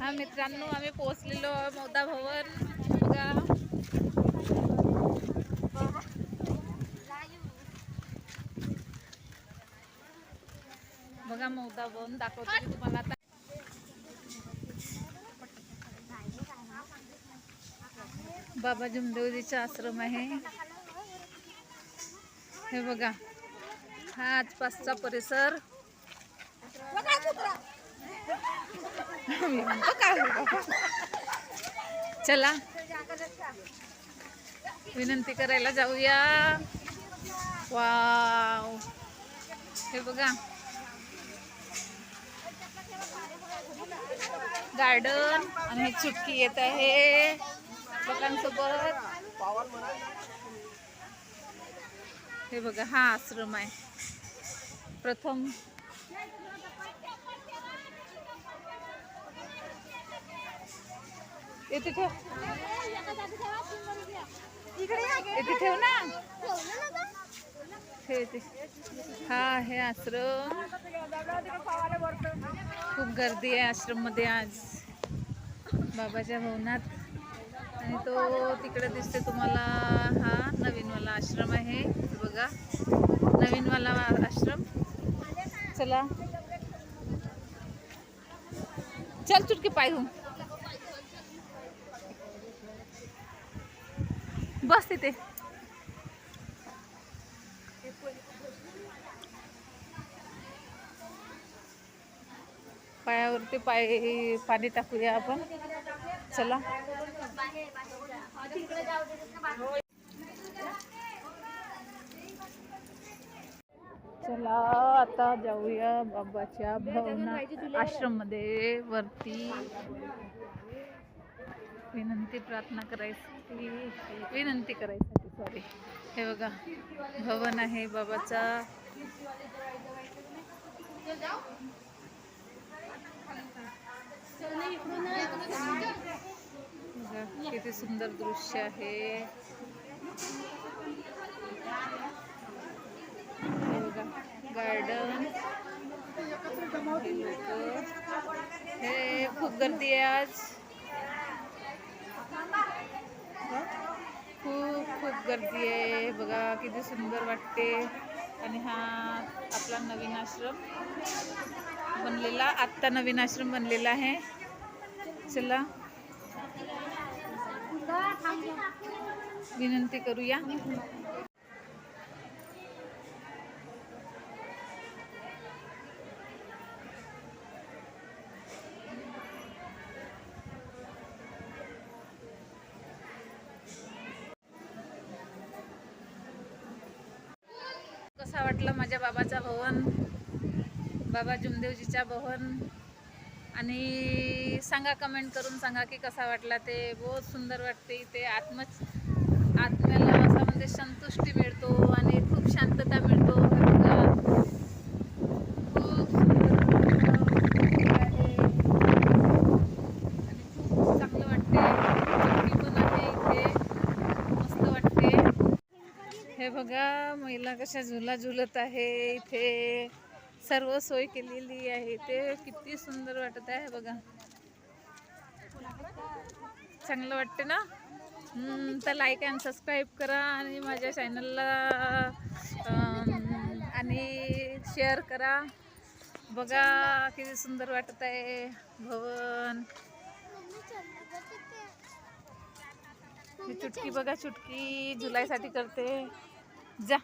हा मित्रांनो आम्ही पोहोचलेलो मौदा भवन. बघा. बघा मौदा भवन दाखवतो तुम्हाला आता. बाबा जुमदेवजीचा आश्रम आहे. हे बघा. हा आसपासचा परिसर. मी म्हणतो काय बाबा. चला. विनंती करायला जाऊया. वाव. हे बघा. गार्डन आणि चुटकी येत आहे. लोकांसोबत. हे बघा हा आश्रम आहे. प्रथम येथे ठेव. येथे ठेव ना. इथे. हा आहे आश्रम. खूप गर्दी आहे आश्रममध्ये आज. बाबाच्या भवनात. आणि तो तिकडे दिसते तुम्हाला. हा नवीनवाला आश्रम आहे. हे बघा. नवीनवाला आश्रम. चला. चल चुटकी पाय बस तिथे पायावरती पाय पाणी टाकूया आपण. चला. चला आता जाऊया बाबाच्या वरती. विनंती प्रार्थना करायसाठी विनंती करायसाठी सॉरी हे बघा भवन आहे बाबाचा. किती सुंदर दृश्य आहे. बघा गार्डन लोक. हे खूप गर्दी आहे आज. खूप गर्दी आहे. बघा किती सुंदर वाटते. आणि हा आपला नवीन आश्रम बनलेला आत्ता नवीन आश्रम बनलेला आहे. चला. विनंती करूया. कसा वाटला माझ्या बाबाचा भवन बाबा जुमदेवजीचा भवन आणि सांगा कमेंट करून सांगा की कसा वाटला ते. बहुत सुंदर वाटते ते आत्म आत्म्याला असा म्हणजे संतुष्टी मिळतो आणि खूप शांतता मिळतो हे बघा. खूप सुंदर आहे. आणि खूप चांगलं वाटते चक्की पण आहे इथे मस्त वाटते बघा महिला कशा झुला झुलत आहे इथे. सर्व सोय केलेली आहे इथे. किती सुंदर वाटत आहे बघा. चांगलं वाटते ना? तर लाईक अँड सबस्क्राईब करा आणि माझ्या चॅनलला आणि शेअर करा. बघा किती सुंदर वाटत आहे भवन. ही चुटकी बघा चुटकी. जुलैसाठी करते. जा.